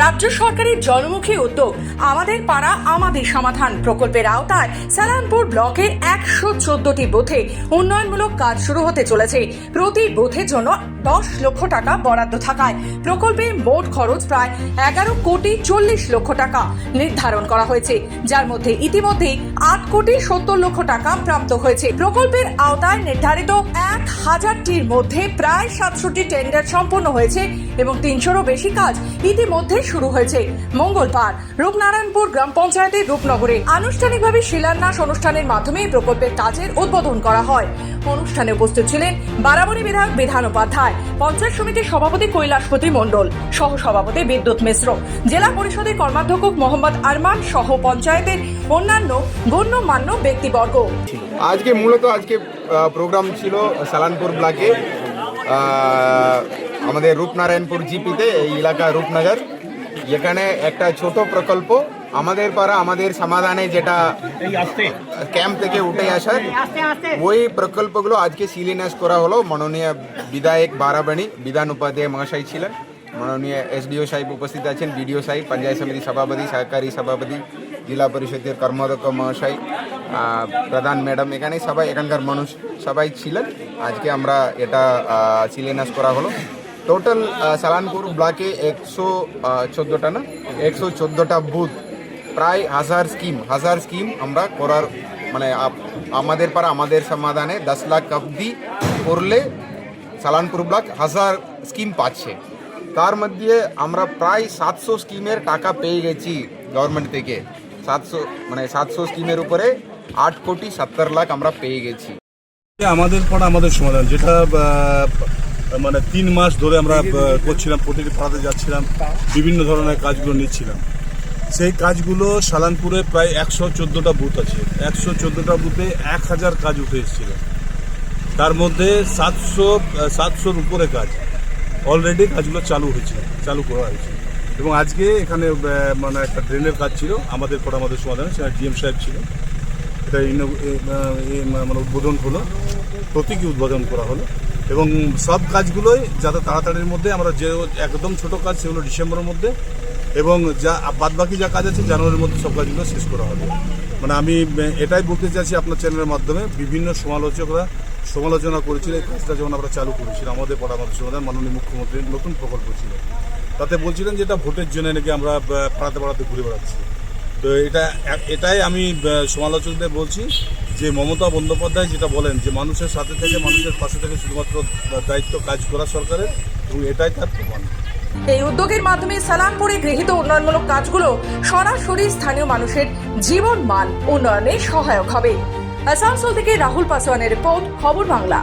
রাজ্য সরকারের জনমুখী উদ্যোগ, আমাদের পাড়া আমাদের সমাধান প্রকল্পের আওতায় সালানপুর ব্লকের একশো চোদ্দটি বুথে উন্নয়নমূলক কাজ শুরু হতে চলেছে। প্রতি বুথের জন্য দশ লক্ষ টাকা বরাদ্দ থাকায় প্রকল্পে মোট খরচ প্রায় এগারো কোটি চল্লিশ লক্ষ টাকা নির্ধারণ করা হয়েছে। যার মধ্যে ইতিমধ্যে আট কোটি সত্তর লক্ষ টাকা প্রাপ্ত হয়েছে। প্রকল্পের আওতায় নির্ধারিত এক হাজারটির মধ্যে প্রায় সাতষট্টি টেন্ডার সম্পন্ন হয়েছে এবং তিনশোরও বেশি কাজ ইতিমধ্যে শুরু হয়েছে। মঙ্গলবার রূপনারায়ণপুর গ্রাম পঞ্চায়েতের রূপনগরে আনুষ্ঠানিকভাবে শিলান্যাস অনুষ্ঠানের মাধ্যমে প্রকল্পের কাজের উদ্বোধন করা হয়। অনুষ্ঠানে উপস্থিত ছিলেন বারাবরী বিধায়ক বিধান উপাধ্যায়, পঞ্চায়েত সমিতির সভাপতি কৈলাসপতি মণ্ডল সহ সভাপতি বিদ্যুৎ মিশ্র, জেলা পরিষদের কর্মাধ্যক্ষ মোহাম্মদ আরমান সহ পঞ্চায়েতের অন্যান্য গণ্যমান্য ব্যক্তিবর্গ। আজকে মূলত আজকে প্রোগ্রাম ছিল সালানপুর ব্লকে। আমাদের রূপনারায়ণপুর জিপিতে, এই এলাকা রূপনগর। এখানে একটা ছোট প্রকল্প আমাদের পাড়া আমাদের সমাধানে যেটা ক্যাম্প থেকে উঠে আসার ওই প্রকল্পগুলো আজকে শিলান্যাস করা হলো। মাননীয় বিধায়ক বারাবাণী বিধান উপাধ্যায় মহাশয় ছিলেন। মাননীয় এসডিও সাহেব উপস্থিত আছেন বিডিও সাহেব পঞ্চায়েত সমিতি সভাপতি সহকারী সভাপতি জেলা পরিষদের কর্মাধ্যক্ষ মহাশয় প্রধান ম্যাডাম এখানে সবাই এখানকার মানুষ সবাই ছিলেন। আজকে আমরা এটা শিলান্যাস করা হলো। টোটাল সালানপুর ব্লকে একশো চোদ্দোটা না একশো চোদ্দোটা বুথ প্রায় হাজার স্কিম হাজার স্কিম আমরা করার মানে আমাদের পারা আমাদের সমাধানে দশ লাখ অবধি করলে সালানপুর ব্লক হাজার স্কিম পাচ্ছে তার মধ্যে আমরা প্রায় সাতশো স্কিমের টাকা পেয়ে গেছি গভর্নমেন্ট থেকে সাতশো মানে সাতশো স্কিমের উপরে আট কোটি সত্তর লাখ আমরা পেয়ে গেছি আমাদের পাড়া আমাদের সমাধান, যেটা মানে তিন মাস ধরে আমরা করছিলাম, প্রতিটি পাড়াতে যাচ্ছিলাম, বিভিন্ন ধরনের কাজগুলো নিচ্ছিলাম। সেই কাজগুলো সালানপুরে প্রায় একশো চোদ্দোটা বুথ আছে। একশো চোদ্দোটা বুথে এক হাজার কাজ উঠে এসেছিল। তার মধ্যে সাতশো সাতশোর উপরে কাজ। অলরেডি কাজগুলো চালু হয়েছে, চালু করা হয়েছে। এবং আজকে এখানে মানে একটা ড্রেনের কাজ ছিল। আমাদের পর আমাদের সমাধান সেটা ডিএম সাহেব ছিল। এটা মানে উদ্বোধন হলো। প্রতীকী উদ্বোধন করা হলো। এবং সব কাজগুলোই যাতে তাড়াতাড়ির মধ্যে আমরা যে একদম ছোট কাজ সেগুলো ডিসেম্বরের মধ্যে এবং যা বাদবাকি যা কাজ আছে জানুয়ারির মধ্যে সব কাজগুলো শেষ করা হবে। মানে আমি, এটাই বলতে চাইছি আপনার চ্যানেলের মাধ্যমে, বিভিন্ন সমালোচকরা সমালোচনা করেছিল, এই কাজটা যখন আমরা চালু করেছিলাম, আমাদের পড়া আমাদের সমাধান মাননীয় মুখ্যমন্ত্রীর নতুন প্রকল্প ছিল। তাতে বলছিলেন যে এটা ভোটের জন্য নাকি আমরা পাড়াতে পাড়াতে ঘুরে বেড়াচ্ছি। তো এটা, এটাই আমি সমালোচকদের বলছি যে মমতা বন্দ্যোপাধ্যায় যেটা বলেন যে মানুষের সাথে থেকে, মানুষের পাশে থেকে শুধুমাত্র দায়িত্ব কাজ করা সরকারের, এবং এটাই তার প্রমাণ। এই উদ্যোগের মাধ্যমে সালানপুরে গৃহীত উন্নয়নমূলক কাজগুলো সরাসরি স্থানীয় মানুষের জীবন মান উন্নয়নে সহায়ক হবে। আসানসোল থেকে রাহুল পাসওয়ানের রিপোর্ট, খবর বাংলা।